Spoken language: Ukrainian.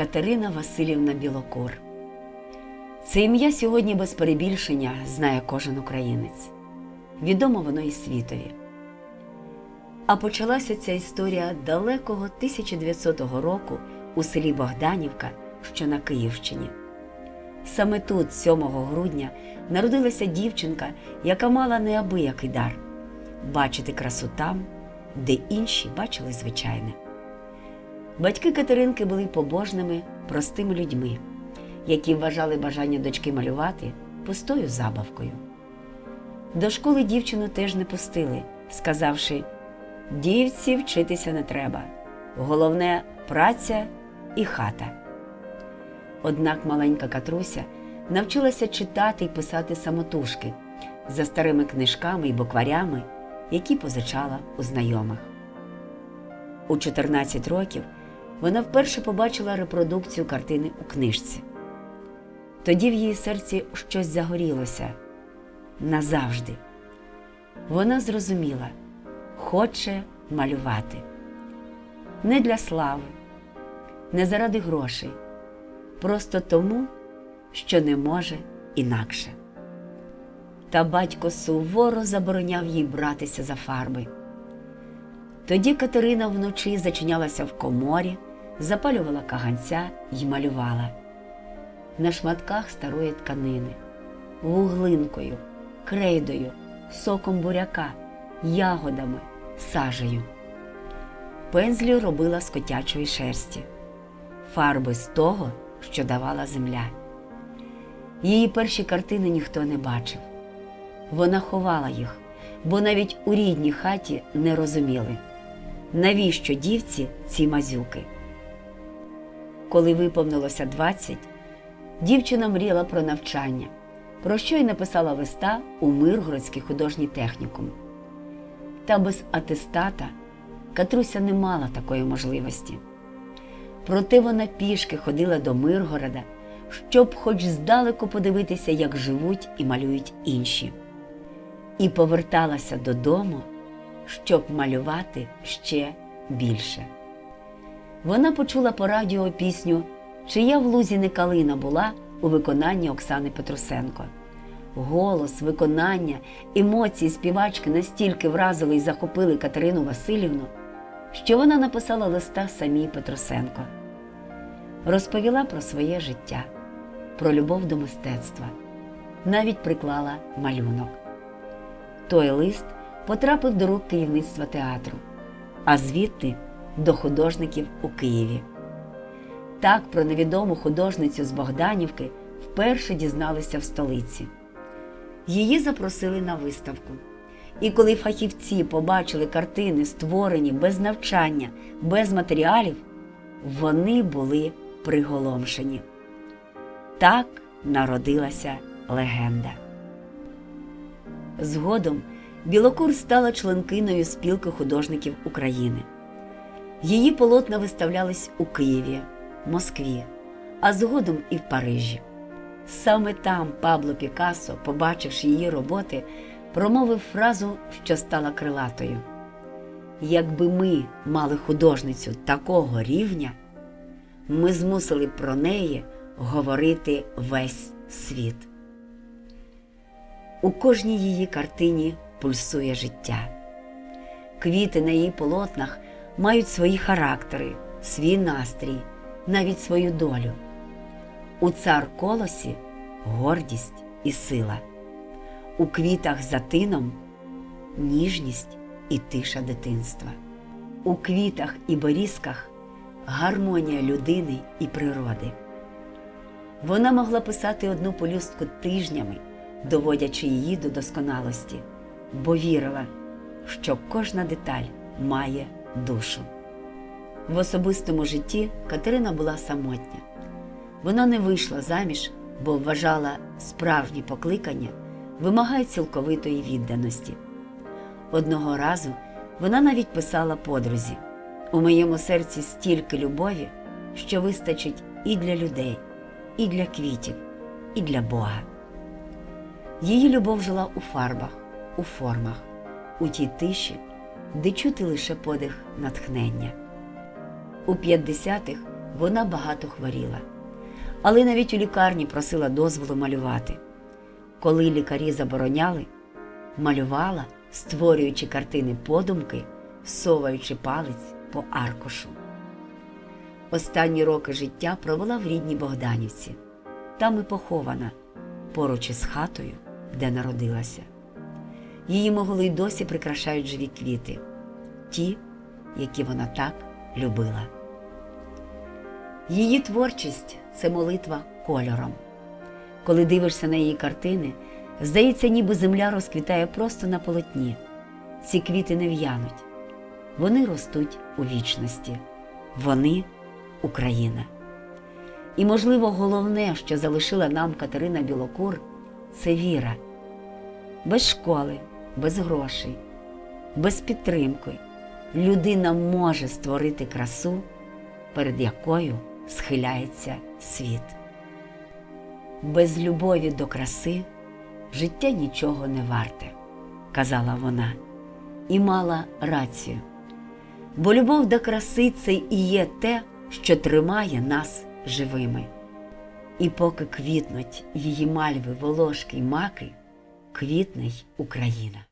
Катерина Васильівна Білокур. Це ім'я сьогодні без перебільшення знає кожен українець. Відомо воно і світові. А почалася ця історія далекого 1900 року у селі Богданівка, що на Київщині. Саме тут, 7 грудня, народилася дівчинка, яка мала неабиякий дар бачити красу там, де інші бачили звичайне. Батьки Катеринки були побожними, простими людьми, які вважали бажання дочки малювати пустою забавкою. До школи дівчину теж не пустили, сказавши: дівці вчитися не треба. Головне праця і хата. Однак маленька Катруся навчилася читати й писати самотужки за старими книжками й букварями, які позичала у знайомих. У 14 років вона вперше побачила репродукцію картини у книжці. Тоді в її серці щось загорілося назавжди. Вона зрозуміла, хоче малювати не для слави, не заради грошей, просто тому, що не може інакше. Та батько суворо забороняв їй братися за фарби. Тоді Катерина вночі зачинялася в коморі, запалювала каганця й малювала на шматках старої тканини, вуглинкою, крейдою, соком буряка, ягодами, сажею. Пензлі робила з котячої шерсті, фарби з того, що давала земля. Її перші картини ніхто не бачив. Вона ховала їх, бо навіть у рідній хаті не розуміли, навіщо дівці ці мазюки. Коли виповнилося 20, дівчина мріяла про навчання, про що й написала листа у Миргородський художній технікум. Та без атестата Катруся не мала такої можливості. Проте вона пішки ходила до Миргорода, щоб хоч здалеку подивитися, як живуть і малюють інші. І поверталася додому, щоб малювати ще більше. Вона почула по радіо пісню Чия в лузі не калина була у виконанні Оксани Петрусенко. Голос, виконання, емоції співачки настільки вразили і захопили Катерину Васильівну, що вона написала листа самій Петрусенко. Розповіла про своє життя, про любов до мистецтва, навіть приклала малюнок. Той лист потрапив до рук керівництва театру, а звідти до художників у Києві. Так про невідому художницю з Богданівки вперше дізналися в столиці. Її запросили на виставку. І коли фахівці побачили картини, створені без навчання, без матеріалів, вони були приголомшені. Так народилася легенда. Згодом Білокур стала членкиною спілки художників України. Її полотна виставлялись у Києві, Москві, а згодом і в Парижі. Саме там Пабло Пікассо, побачивши її роботи, промовив фразу, що стала крилатою: Якби ми мали художницю такого рівня, ми змусили про неї говорити весь світ. У кожній її картині пульсує життя. Квіти на її полотнах мають свої характери, свій настрій, навіть свою долю. У цар колосі гордість і сила, у квітах за тином ніжність і тиша дитинства, у квітах і борізках гармонія людини і природи. Вона могла писати одну полюстку тижнями, доводячи її до досконалості, бо вірила, що кожна деталь має душу. В особистому житті Катерина була самотня. Вона не вийшла заміж, бо вважала справжні покликання вимагає цілковитої відданості. Одного разу вона навіть писала подрузі: у моєму серці стільки любові, що вистачить і для людей, і для квітів, і для Бога. Її любов жила у фарбах, у формах, у тій тиші, де чути лише подих натхнення. У 50-х вона багато хворіла, але навіть у лікарні просила дозволу малювати. Коли лікарі забороняли, малювала, створюючи картини подумки, соваючи палець по аркушу. Останні роки життя провела в рідній Богданівці. Там і похована, поруч із хатою, де народилася. Її могили й досі прикрашають живі квіти, ті, які вона так любила. Її творчість це молитва кольором. Коли дивишся на її картини, здається, ніби земля розквітає просто на полотні. Ці квіти не в'януть, вони ростуть у вічності. Вони Україна. І, можливо, головне, що залишила нам Катерина Білокур, це віра. Без школи, без грошей, без підтримки людина може створити красу, перед якою схиляється світ. Без любові до краси життя нічого не варте, казала вона, і мала рацію. Бо любов до краси це і є те, що тримає нас живими. І поки квітнуть її мальви, волошки й маки, квітне й Україна.